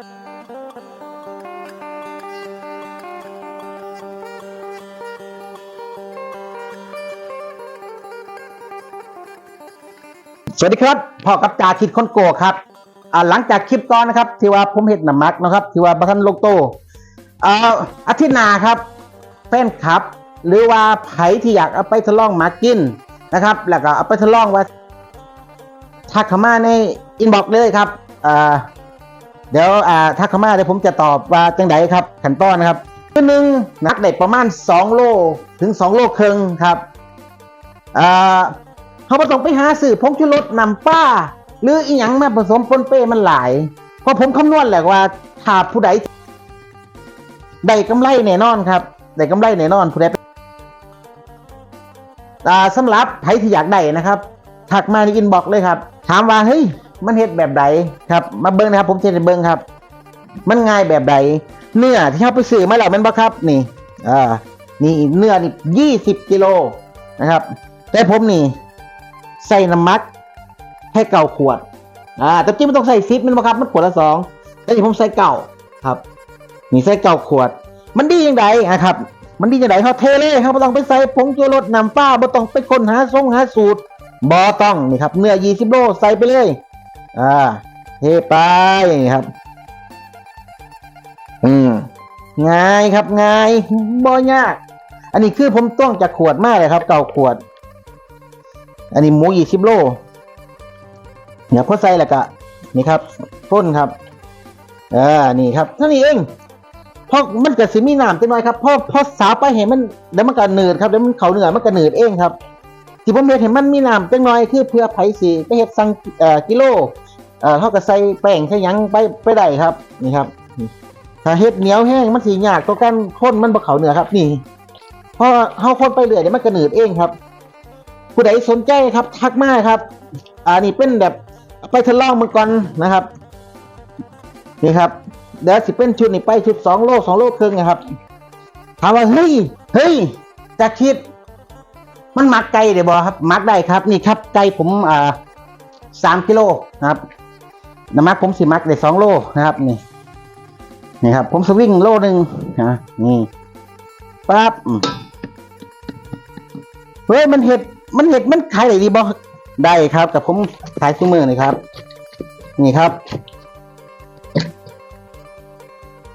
สวัสดีครับพ่อกับจ่าคิดคนโกครับอ่าหลังจากคลิปก่อนนะครับ ที่ว่าผมเห็นหน้ำมักนะครับ ที่ว่าบัทันโลกโตอ่าอาทิตย์หน้าครับแฟนคลับ หรือว่าไผที่อยากเอาไปทดลองหมากินนะครับ แล้วก็เอาไปทดลองว่าทักเข้ามาในอินบ็อกซ์เลยครับอ่า เดี๋ยวอ่าทักเข้ามาเดี๋ยวผมจะตอบว่าจังไดครับขั้นตอนนะครับตัวหนึ่งนักได้ประมาณ 2 โลถึง 2 โลครึ่งครับอ่าเขาบ่ต้องไปหาซื้อผงชูรสนำป้า หรืออีหยังมาผสมปนเป้มันหลายเพราะผมคำนวณแหละว่าถ้าผู้ใดได้กำไรแน่นอนครับได้กำไรแน่นอนผู้ใดอ่าสำหรับใครที่อยากได้นะครับ ถักมาในอินบ็อกซ์เลยครับ ถามว่าเฮ้ย มันเฮ็ดแบบใดครับ มาเบิ้งนะครับ ผมจะให้เบิ้งครับ มันง่ายแบบใดเนื้อที่เขาไปซื้อมาแล้วมันบ่ครับ นี่อ่านี่เนื้อนี่ยี่สิบกิโลนะครับ แต่ผมนี่ ใส่น้ำมักให้เก่าขวด อ่าแต่จริงมันต้องใส่ซิปมันบ่ครับ มันขวดละสองแต่ที่ผมใส่เก่าครับ นี่ใส่เก่าขวด มันดียังไงนะครับ มันดียังไงเขาเทเลยครับบ่ต้องไปใส่ผงชูรสน้ำป้าบ่ต้องไปค้นหาทรงหาสูตรบ่ต้องนี่ครับเนื้อ20โลใส่ไปเลย อ่าเทไปนี่ครับ อืมง่ายครับง่ายบ่ยาก อันนี้คือผมต้องจากขวดมากเลยครับ เก่าขวด อันนี้หมูยี่สิบโลเนี่ยพอใส่แล้วก็นี่ครับพ่นครับอ่านี่ครับเท่านี้เองเพราะมันก็สิมีน้ำจังหน่อยครับเพราะเพราะสาวไปเห็นมันเดี๋ยวมันก็หนืดครับเดี๋ยวมันเขาเหนือมันก็หนืดเองครับ ที่ผมเห็นเห็นมันมีน้ำจังหน่อยคือเพื่อไผสีไปเฮ็ดสั่งเอ่อกิโลเอ่อเขาก็ใส่แป้งใส่หยังไปไปได้ครับนี่ครับถ้าเฮ็ดเหนียวแห้งมันสียากต่อการข้นมันบ่เขาเหนือครับ นี่เพราะเฮาคนไปเรื่อยเดี๋ยวมันก็หนืดเองครับ ผู้ใดสนใจครับทักมาครับอ่านี่เป็นแบบไปทดลองมันก่อนนะครับ นี่ครับเดี๋ยวสิเป็นชุดนี่ไปชุดสองโลสองโลครึ่งนะครับถามว่าเฮ้ยเฮ้ยจะคิด มันมักไก่เดี๋ยวบอครับมักได้ครับ นี่ครับไก่ผมอ่าสามกิโลนะครับน้ำมักผมสิมักได้สองโลนะครับ นี่นี่ครับ ผมสวิงโลหนึ่งนะนี่ปั๊บเฮ้ยมันเห็ดมันเห็ดมันขายได้ดีบ่ได้ครับกับผมขายซุ้มือนี่ครับ นี่ครับ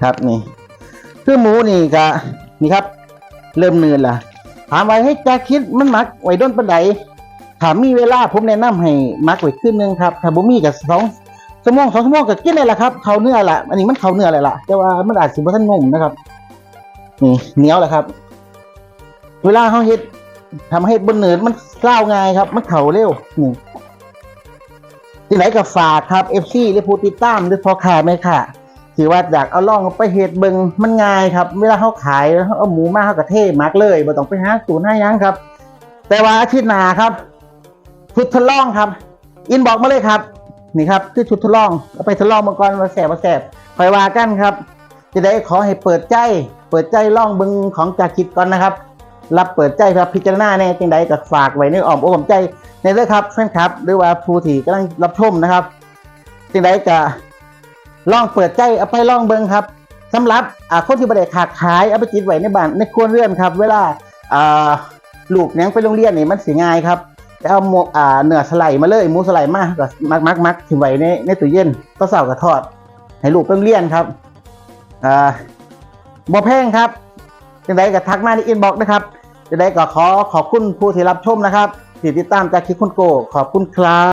ครับนี่ คือหมูนี่ก็นี่ครับ เริ่มเนือนละ ถามไว่าให้จะคิดมันมักไว้ด้นปันไดถามมีเวลาผมแนะนำให้มักไว้ขึ้นนึงครับถ้าบ่มีกับสองชั่วโมงสองชั่วโมงก็กินได้ละครับเขาเนื้อละอันนี้มันเขาเนื้ออะไรละแต่ว่ามันอาจสิบ่ทันงมนะครับนี่เหนียวแหละครับ เวลาเขาเฮ็ดทำให้บนเนินมันกล้าวง่ายครับ มันเข่าเร็วนี่ที่ไหนก็ฝากครับ FC หรือผู้ติดตามหรือพอขาไหมค่ะ ที่ว่าอยากเอาล่องไปเฮ็ดเบิงมันง่ายครับ เวลาเขาขายเขาเอาหมูมาเขากระเทมักเลยบ่ต้องไปหาศูนย์หายังครับ แต่ว่าอาทิตย์หน้าครับ ชุดทดลองครับ อินบอกมาเลยครับ นี่ครับคือชุดทดลองเอาไปทดลองมาก่อนมาแสบมาแสบคอยว่ากันครับ จะได้ขอให้เปิดใจ เปิดใจล่องเบิงของจากคิดก่อนนะครับ รับเปิดใจครับพิจารณาแน่จังใดก็ฝากไว้ในอ้อมอกอ้อมใจในเรื่องครับแฟนคลับ หรือว่าผู้ที่กำลังรับชมนะครับจังใดก็ ลองเปิดใจเอาไปลองเบิ่งครับสำหรับคนที่บริขาดขายเอาไปจิตไว้ในบ้านในครัวเรือนครับ เวลาอลูกยังไปโรงเรียนนี่มันสีง่ายครับจะเอาหมูอ่าเนื้อสไลด์มาเลยหมูสไลด์มาก็มักมักมักถึงไว้ในในตู้เย็นก็เสาร์ก็ทอด ให้ลูกไปโรงเรียนครับอ่าบ่แพงครับจังใดก็ทักมาในอินบ็อกซ์นะครับจังใดก็ขอขอบคุณผู้ที่รับชมนะครับที่ติดตามจากคลิปคุณโกขอบคุณครับ